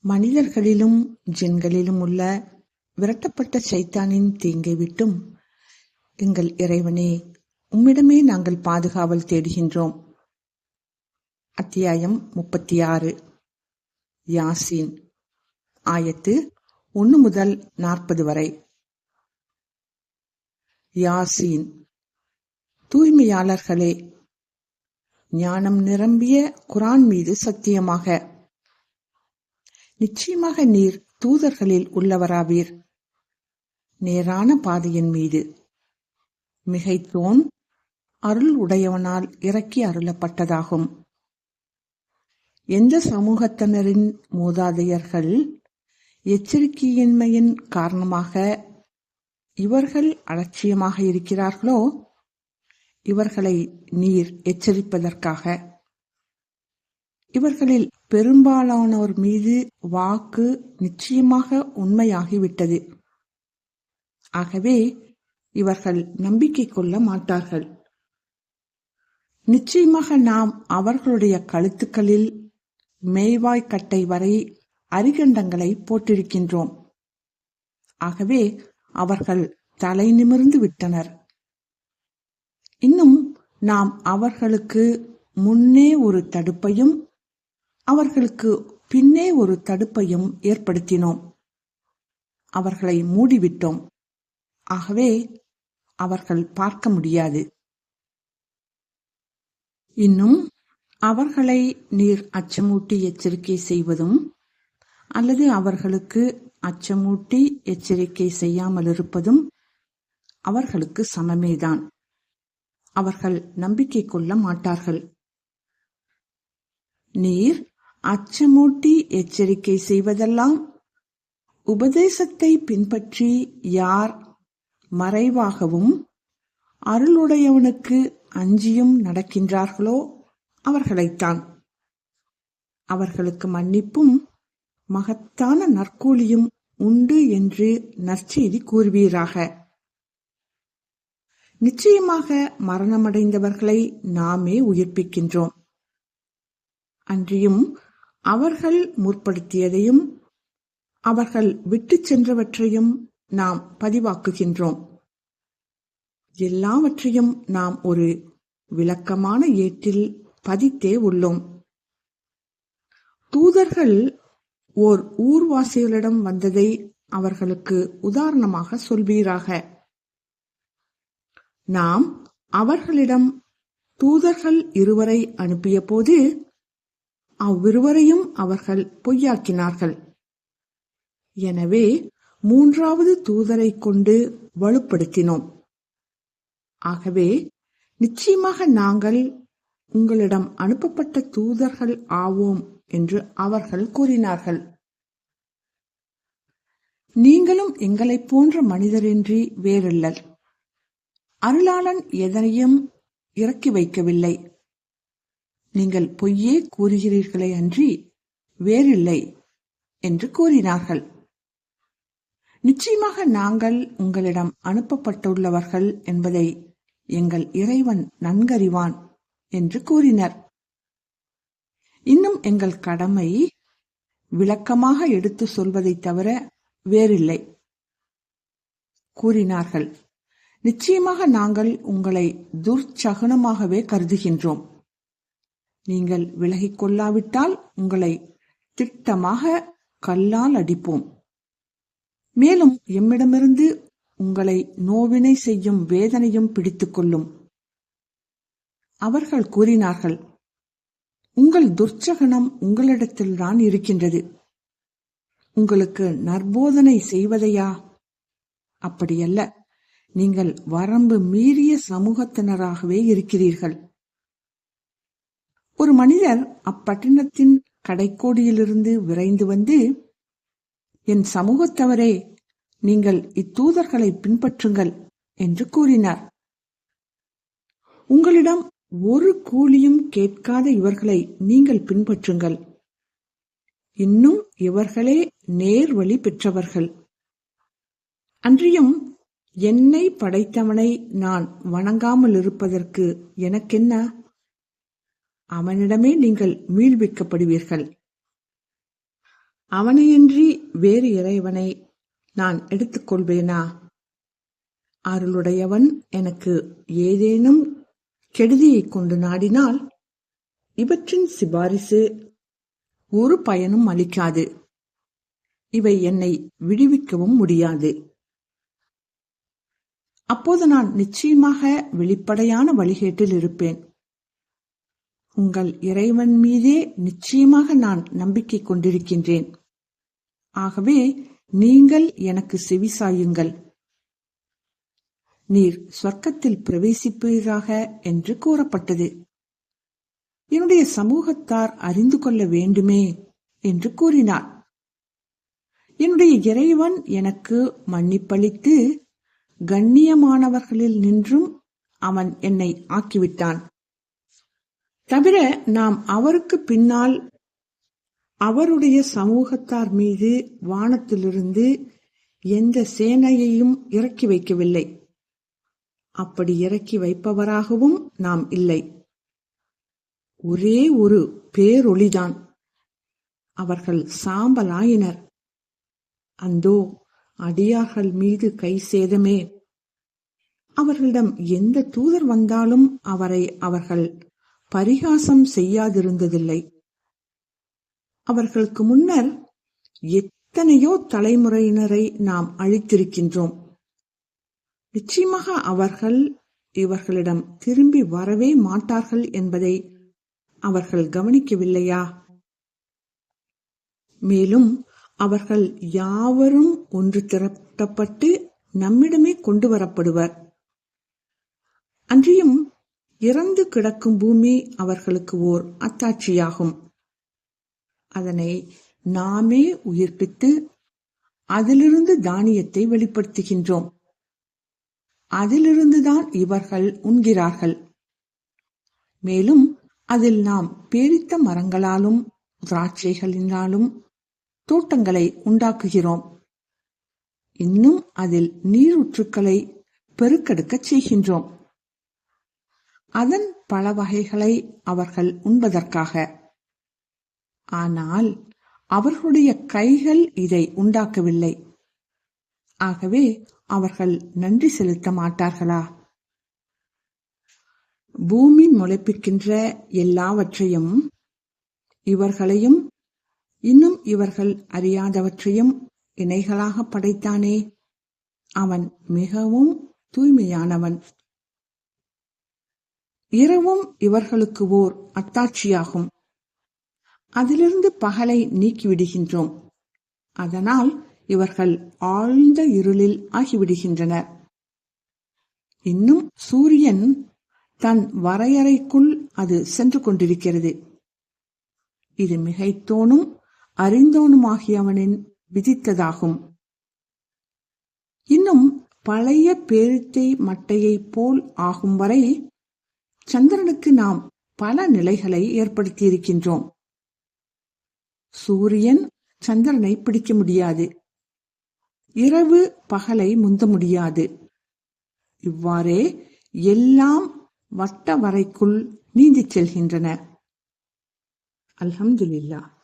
மனிதர்களிலும் ஜின்களிலும் உள்ள விரட்டப்பட்ட சைத்தானின் தீங்கை விட்டும் எங்கள் இறைவனே உம்மிடமே நாங்கள் பாதுகாவல் தேடுகின்றோம். அத்தியாயம் முப்பத்தி ஆறு யாசீன். ஆயத்து ஒன்று முதல் நாற்பது வரை. யாசீன். தூய்மையாளர்களே ஞானம் நிரம்பிய குரான் மீது சத்தியமாக நிச்சயமாக நீர் தூதர்களில் உள்ளவராவீர். நேரான பாதையின் மீது. மிகைத்தோன் அருள் உடையவனால் இறக்கி அருளப்பட்டதாகும். எந்த சமூகத்தினரின் மூதாதையர்கள் எச்சரிக்கையின்மையின் காரணமாக இவர்கள் அலட்சியமாக இருக்கிறார்களோ? இவர்களை நீர் எச்சரிப்பதற்காக. இவர்களில் பெரும்பாலானோர் மீது வாக்கு நிச்சயமாக உண்மையாகிவிட்டது. ஆகவே இவர்கள் நம்பிக்கை கொள்ள மாட்டார்கள். நிச்சயமாக நாம் அவர்களுடைய கழுத்துக்களில் மேய்வாய்க்கட்டை வரை அரிகண்டங்களை போட்டிருக்கின்றோம். ஆகவே அவர்கள் தலை நிமிர்ந்து விட்டனர். இன்னும் நாம் அவர்களுக்கு முன்னே ஒரு தடுப்பையும் அவர்களுக்கு பின்னே ஒரு தடுப்பையும் ஏற்படுத்தினோம். அவர்களை மூடிவிட்டோம். ஆகவே அவர்கள் பார்க்க முடியாது. இன்னும் அவர்களை நீர் அச்சமூட்டி எச்சரிக்கை செய்வதும் அல்லது அவர்களுக்கு அச்சமூட்டி எச்சரிக்கை செய்யாமல் இருப்பதும் அவர்களுக்கு சமமேதான். அவர்கள் நம்பிக்கை கொள்ள மாட்டார்கள். நீர் அச்சமூட்டி எச்சரிக்கை செய்வதெல்லாம் உபதேசத்தை பின்பற்றி யார் மறைவாகவும் அருளுடையவனுக்கு அஞ்சியும் நடக்கின்றார்களோ அவர்களைத்தான். அவர்களுக்கு மன்னிப்பும் மகத்தான நற்கூலியும் உண்டு என்று நற்செய்தி கூறுவீராக. நிச்சயமாக மரணமடைந்தவர்களை நாமே உயிர்ப்பிக்கின்றோம். அன்றியும் அவர்கள் முற்படுத்தியதையும் அவர்கள் விட்டுச் சென்றவற்றையும் நாம் பதிவாக்குகின்றோம். எல்லாவற்றையும் நாம் ஒரு விளக்கமான ஏட்டில் பதித்தே உள்ளோம். தூதர்கள் ஓர் ஊர்வாசிகளிடம் வந்ததை அவர்களுக்கு உதாரணமாக சொல்வீராக. நாம் அவர்களிடம் தூதர்கள் இருவரை அனுப்பிய போது அவ்விருவரையும் அவர்கள் பொய்யாக்கினார்கள். எனவே மூன்றாவது தூதரை கொண்டு வலுப்படுத்தினோம். ஆகவே நிச்சயமாக நாங்கள் உங்களிடம் அனுப்பப்பட்ட தூதர்கள் ஆவோம் என்று அவர்கள் கூறினார்கள். நீங்களும் எங்களைப் போன்ற மனிதரின்றி வேறில்லல் அருளாளன் எதனையும் இறக்கி வைக்கவில்லை. நீங்கள் பொய்யே கூறுகிறீர்களே அன்றி வேறில்லை என்று கூறினார்கள். நிச்சயமாக நாங்கள் உங்களிடம் அனுப்பப்பட்டுள்ளவர்கள் என்பதை எங்கள் இறைவன் நன்கறிவான் என்று கூறினர். இன்னும் எங்கள் கடமை விளக்கமாக எடுத்து சொல்வதை தவிர வேறில்லை கூறினார்கள். நிச்சயமாக நாங்கள் உங்களை துர்ச்சகுனமாகவே கருதுகின்றோம். நீங்கள் விலகிக் கொள்ளாவிட்டால் உங்களை திட்டமாக கல்லால் அடிப்போம். மேலும் எம்மிடமிருந்து உங்களை நோவினை செய்யும் வேதனையும் பிடித்துக் கொள்ளும். அவர்கள் கூறினார்கள் உங்கள் துர்ச்சகனம் உங்களிடத்தில்தான் இருக்கின்றது. உங்களுக்கு நற்போதனை செய்வதையா? அப்படியல்ல. நீங்கள் வரம்பு மீறிய சமூகத்தினராகவே இருக்கிறீர்கள். ஒரு மனிதர் அப்பட்டினத்தின் கடைக்கோடியிலிருந்து விரைந்து வந்து என் சமூகத்தவரே நீங்கள் இத்தூதர்களை பின்பற்றுங்கள் என்று கூறினார். உங்களிடம் ஒரு கூலியும் கேட்காத இவர்களை நீங்கள் பின்பற்றுங்கள். இன்னும் இவர்களே நேர் வழி பெற்றவர்கள். அன்றியும் என்னை படைத்தவனை நான் வணங்காமல் இருப்பதற்கு எனக்கென்ன அவனிடமே நீங்கள் மீள்விக்கப்படுவீர்கள். அவனையன்றி வேறு இறைவனை நான் எடுத்துக்கொள்வேனா? அருளுடையவன் எனக்கு ஏதேனும் கெடுதியைக் கொண்டு நாடினால் இவற்றின் சிபாரிசு ஒரு பயனும் அளிக்காது. இவை என்னை விடுவிக்கவும் முடியாது. அப்போது நான் நிச்சயமாக வெளிப்படையான வழிகேட்டில் இருப்பேன். உங்கள் இறைவன் மீதே நிச்சயமாக நான் நம்பிக்கை கொண்டிருக்கின்றேன். ஆகவே நீங்கள் எனக்கு செவிசாயுங்கள் நீர் சொர்க்கத்தில் பிரவேசிப்பீராக என்று கூறப்பட்டது. என்னுடைய சமூகத்தார் அறிந்து கொள்ள வேண்டுமே என்று கூறினார். என்னுடைய இறைவன் எனக்கு மன்னிப்பளித்து கண்ணியமானவர்களில் நின்றும் அவன் என்னை ஆக்கிவிட்டான். தவிர நாம் அவருக்கு பின்னால் அவருடைய சமூகத்தார் மீது வானத்திலிருந்து எந்த சேனையையும் இறக்கி வைக்கவில்லை. அப்படி இறக்கி வைப்பவராகவும் நாம் இல்லை. ஒரே ஒரு பேரொளிதான். அவர்கள் சாம்பலாயினர். அந்தோ அடியார்கள் மீது கை சேதமே. அவர்களிடம் எந்த தூதர் வந்தாலும் அவரை அவர்கள் பரிகாசம் செய்யாதிருந்ததில்லை. அவர்களுக்கு முன்னர் எத்தனையோ தலைமுறையினரை நாம் அழித்திருக்கின்றோம். நிச்சயமாக அவர்கள் இவர்களிடம் திரும்பி வரவே மாட்டார்கள் என்பதை அவர்கள் கவனிக்கவில்லையா? மேலும் அவர்கள் யாவரும் ஒன்று திரட்டப்பட்டு நம்மிடமே கொண்டு வரப்படுவர். அன்றியும் இறந்து கிடக்கும் பூமி அவர்களுக்கு ஓர் அத்தாட்சியாகும். அதனை நாமே உயிர்ப்பித்து அதிலிருந்து தானியத்தை வெளிப்படுத்துகின்றோம். அதிலிருந்துதான் இவர்கள் உண்கிறார்கள். மேலும் அதில் நாம் பேரித்த மரங்களாலும் திராட்சைகளினாலும் தோட்டங்களை உண்டாக்குகிறோம். இன்னும் அதில் நீரூற்றுக்களை பெருக்கெடுக்கச் செய்கின்றோம். அதன் பல வகைகளை அவர்கள் உண்பதற்காக. ஆனால் அவர்களுடைய கைகள் இதை உண்டாக்கவில்லை. ஆகவே அவர்கள் நன்றி செலுத்த மாட்டார்களா? பூமி முளைப்பிக்கின்ற எல்லாவற்றையும் இவர்களையும் இன்னும் இவர்கள் அறியாதவற்றையும் இணைகளாக படைத்தானே. அவன் மிகவும் தூய்மையானவன். இரவும் இவர்களுக்கு ஓர் அத்தாட்சியாகும் அதிலிருந்து பகலை நீக்கிவிடுகின்றோம். அதனால் இவர்கள் ஆழ்ந்த இருளில் ஆகிவிடுகின்றனர். இன்னும் சூரியன் தன் வரையறைக்குள் அது சென்று கொண்டிருக்கிறது. இது மிகைத்தோனும் அறிந்தோனுமாகியவனின் விதித்ததாகும். இன்னும் பழைய பேரித்தை மட்டையைப் போல் ஆகும் வரை சந்திரனுக்கு நாம் பல நிலைகளை ஏற்படுத்தியிருக்கின்றோம். சூரியன் சந்திரனை பிடிக்க முடியாது. இரவு பகலை முந்த முடியாது. இவ்வாறே எல்லாம் வட்ட வரைக்குள் நீந்திச் செல்கின்றன. அல்ஹம்துலில்லாஹ்.